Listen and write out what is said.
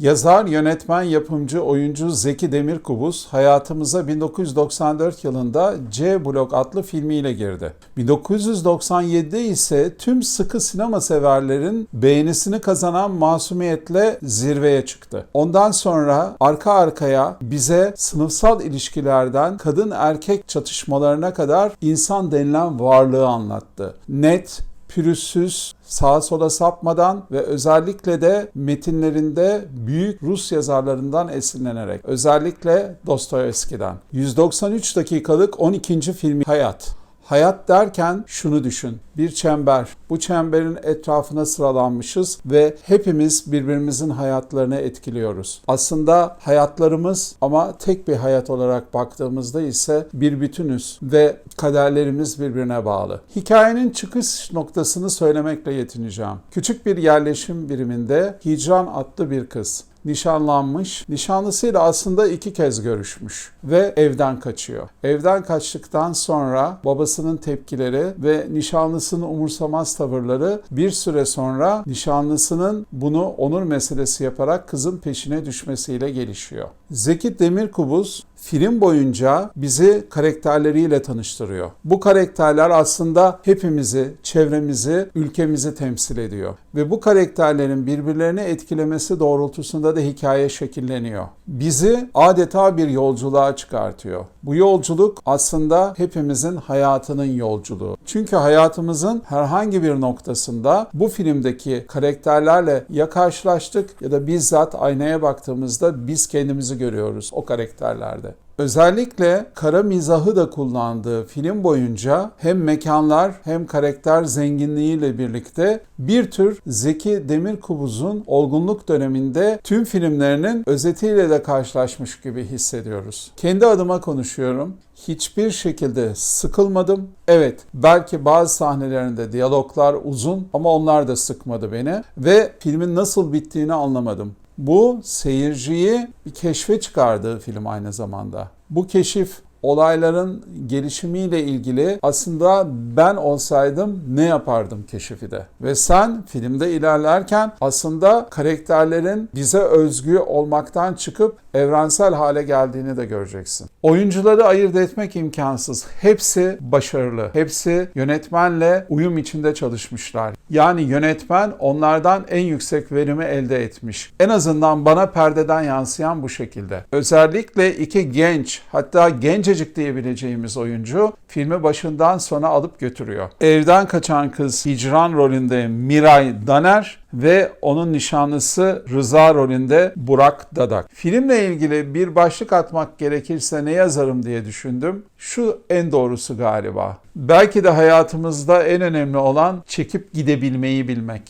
Yazar, yönetmen, yapımcı, oyuncu Zeki Demirkubuz hayatımıza 1994 yılında C Blok adlı filmiyle girdi. 1997'de ise tüm sıkı sinema severlerin beğenisini kazanan Masumiyetle zirveye çıktı. Ondan sonra arka arkaya bize sınıfsal ilişkilerden kadın erkek çatışmalarına kadar insan denilen varlığı anlattı. Net, pürüzsüz, sağa sola sapmadan ve özellikle de metinlerinde büyük Rus yazarlarından esinlenerek, özellikle Dostoyevski'den. 193 dakikalık 12. filmi Hayat. Hayat derken şunu düşün. Bir çember. Bu çemberin etrafına sıralanmışız ve hepimiz birbirimizin hayatlarını etkiliyoruz. Aslında hayatlarımız ama tek bir hayat olarak baktığımızda ise bir bütünüz ve kaderlerimiz birbirine bağlı. Hikayenin çıkış noktasını söylemekle yetineceğim. Küçük bir yerleşim biriminde Hicran adlı bir kız nişanlanmış. Nişanlısıyla aslında iki kez görüşmüş ve evden kaçıyor. Evden kaçtıktan sonra babasının tepkileri ve nişanlısının umursamaz tavırları bir süre sonra nişanlısının bunu onur meselesi yaparak kızın peşine düşmesiyle gelişiyor. Zeki Demirkubuz film boyunca bizi karakterleriyle tanıştırıyor. Bu karakterler aslında hepimizi, çevremizi, ülkemizi temsil ediyor. Ve bu karakterlerin birbirlerini etkilemesi doğrultusunda da hikaye şekilleniyor. Bizi adeta bir yolculuğa çıkartıyor. Bu yolculuk aslında hepimizin hayatının yolculuğu. Çünkü hayatımızın herhangi bir noktasında bu filmdeki karakterlerle ya karşılaştık ya da bizzat aynaya baktığımızda biz kendimizi görüyoruz o karakterlerde. Özellikle kara mizahı da kullandığı film boyunca hem mekanlar hem karakter zenginliğiyle birlikte bir tür Zeki Demirkubuz'un olgunluk döneminde tüm filmlerinin özetiyle de karşılaşmış gibi hissediyoruz. Kendi adıma konuşuyorum. Hiçbir şekilde sıkılmadım. Evet, belki bazı sahnelerinde diyaloglar uzun ama onlar da sıkmadı beni ve filmin nasıl bittiğini anlamadım. Bu seyirciyi bir keşfe çıkardığı film aynı zamanda. Bu keşif olayların gelişimiyle ilgili aslında ben olsaydım ne yapardım keşifi de. Ve sen filmde ilerlerken aslında karakterlerin bize özgü olmaktan çıkıp evrensel hale geldiğini de göreceksin. Oyuncuları ayırt etmek imkansız. Hepsi başarılı. Hepsi yönetmenle uyum içinde çalışmışlar. Yani yönetmen onlardan en yüksek verimi elde etmiş. En azından bana perdeden yansıyan bu şekilde. Özellikle iki genç hatta gencecik diyebileceğimiz oyuncu filmi başından sona alıp götürüyor. Evden kaçan kız Hicran rolünde Miray Daner ve onun nişanlısı Rıza rolünde Burak Dadak. Filmle ilgili bir başlık atmak gerekirse ne yazarım diye düşündüm. Şu en doğrusu galiba. Belki de hayatımızda en önemli olan çekip gidebilmeyi bilmek.